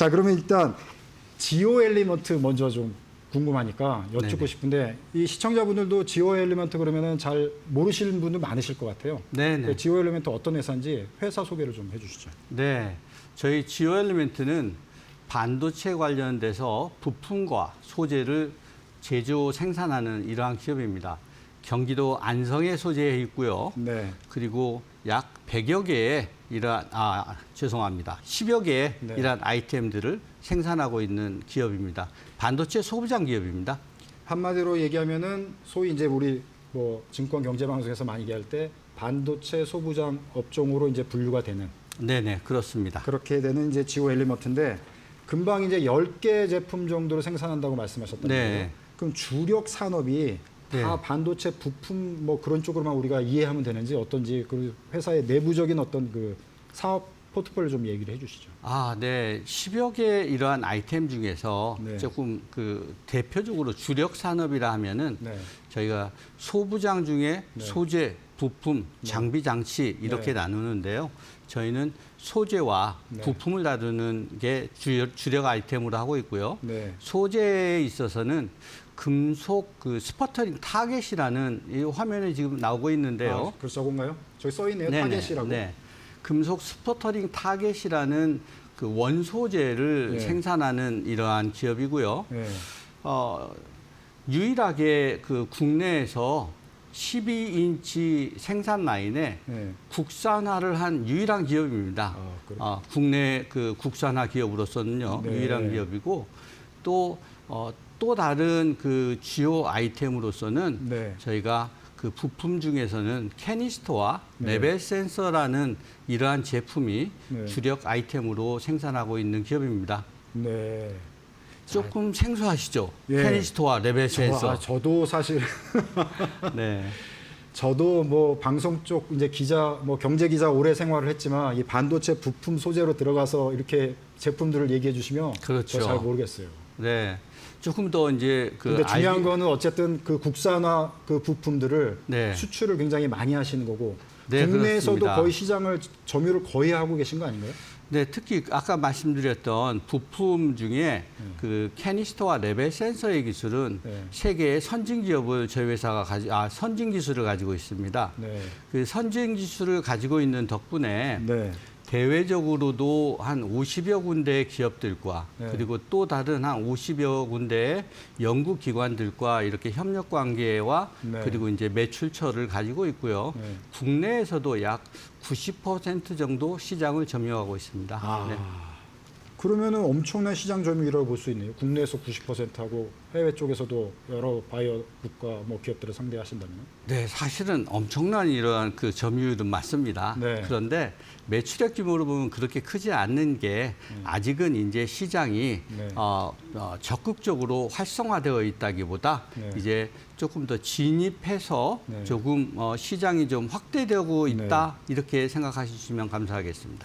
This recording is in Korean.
자, 그러면 일단 지오 엘리먼트 먼저 좀 궁금하니까 여쭙고 네네. 싶은데 이 시청자분들도 지오 엘리먼트 그러면은 잘 모르시는 분들 많으실 것 같아요. 그 지오 엘리먼트 어떤 회사인지 회사 소개를 좀 해주시죠. 네, 저희 지오 엘리멘트는 반도체 관련돼서 부품과 소재를 제조 생산하는 이러한 기업입니다. 경기도 안성에 소재해 있고요. 네. 그리고 약 100여 개의 이러한 아 죄송합니다. 10여 개의 네. 이러한 아이템들을 생산하고 있는 기업입니다. 반도체 소부장 기업입니다. 한마디로 얘기하면은 소위 이제 우리 뭐 증권 경제 방송에서 많이 얘기할 때 반도체 소부장 업종으로 이제 분류가 되는 네네 그렇습니다. 그렇게 되는 이제 지오 엘리먼트인데 금방 이제 10개 제품 정도를 생산한다고 말씀하셨던 네. 거예요. 그럼 주력 산업이 다 네. 반도체 부품 뭐 그런 쪽으로만 우리가 이해하면 되는지 어떤지 그 회사의 내부적인 어떤 그 사업 포트폴리오 좀 얘기를 해 주시죠. 아, 네. 10여 개 이러한 아이템 중에서 네. 조금 그 대표적으로 주력 산업이라 하면은 네. 저희가 소부장 중에 네. 소재, 부품, 장비, 장치 이렇게 네. 나누는데요. 저희는 소재와 네. 부품을 다루는 게 주력, 주력 아이템으로 하고 있고요. 네. 소재에 있어서는 금속 그 스퍼터링 타겟이라는 이 화면에 지금 나오고 있는데요. 아, 그 저건가요? 저기 써 있네요. 네네, 타겟이라고. 네. 금속 스퍼터링 타겟이라는 그 원소재를 네. 생산하는 이러한 기업이고요. 네. 어, 유일하게 그 국내에서 12인치 생산 라인에 네. 국산화를 한 유일한 기업입니다. 아? 어, 국내 그 국산화 기업으로서는요 네. 유일한 기업이고 또 어, 또 다른 그 주요 아이템으로서는 네. 저희가 그 부품 중에서는 캐니스터와 네. 레벨 센서라는 이러한 제품이 네. 주력 아이템으로 생산하고 있는 기업입니다. 네. 조금 생소하시죠? 예. 캐니스터와 레벨 저, 센서. 아, 저도 사실 네. 저도 뭐 방송 쪽 이제 기자 뭐 경제 기자 오래 생활을 했지만 이 반도체 부품 소재로 들어가서 이렇게 제품들을 얘기해 주시면 그렇죠. 저 잘 모르겠어요. 네. 조금 더 이제 그 근데 중요한 아이디- 거는 어쨌든 그 국산화 그 부품들을 네. 수출을 굉장히 많이 하시는 거고 네, 국내에서도 그렇습니다. 거의 시장을 점유를 거의 하고 계신 거 아닌가요? 네, 특히 아까 말씀드렸던 부품 중에 그 캐니스터와 레벨 센서의 기술은 네. 세계의 선진 기업을 저희 회사가 가지 아 선진 기술을 가지고 있습니다. 네. 그 선진 기술을 가지고 있는 덕분에 네. 대외적으로도 한 50여 군데의 기업들과 네. 그리고 또 다른 한 50여 군데의 연구 기관들과 이렇게 협력 관계와 네. 그리고 이제 매출처를 가지고 있고요. 네. 국내에서도 약 90% 정도 시장을 점유하고 있습니다. 아. 네. 그러면은 엄청난 시장 점유율이라고 볼 수 있네요. 국내에서 90%하고 해외 쪽에서도 여러 바이오 국가 뭐 기업들을 상대하신다면. 네, 사실은 엄청난 이러한 그 점유율은 맞습니다. 네. 그런데 매출액 규모로 보면 그렇게 크지 않는 게 아직은 이제 시장이 네. 어, 어, 적극적으로 활성화되어 있다기보다 네. 이제 조금 더 진입해서 네. 조금 어, 시장이 좀 확대되고 있다 이렇게 생각하시면 감사하겠습니다.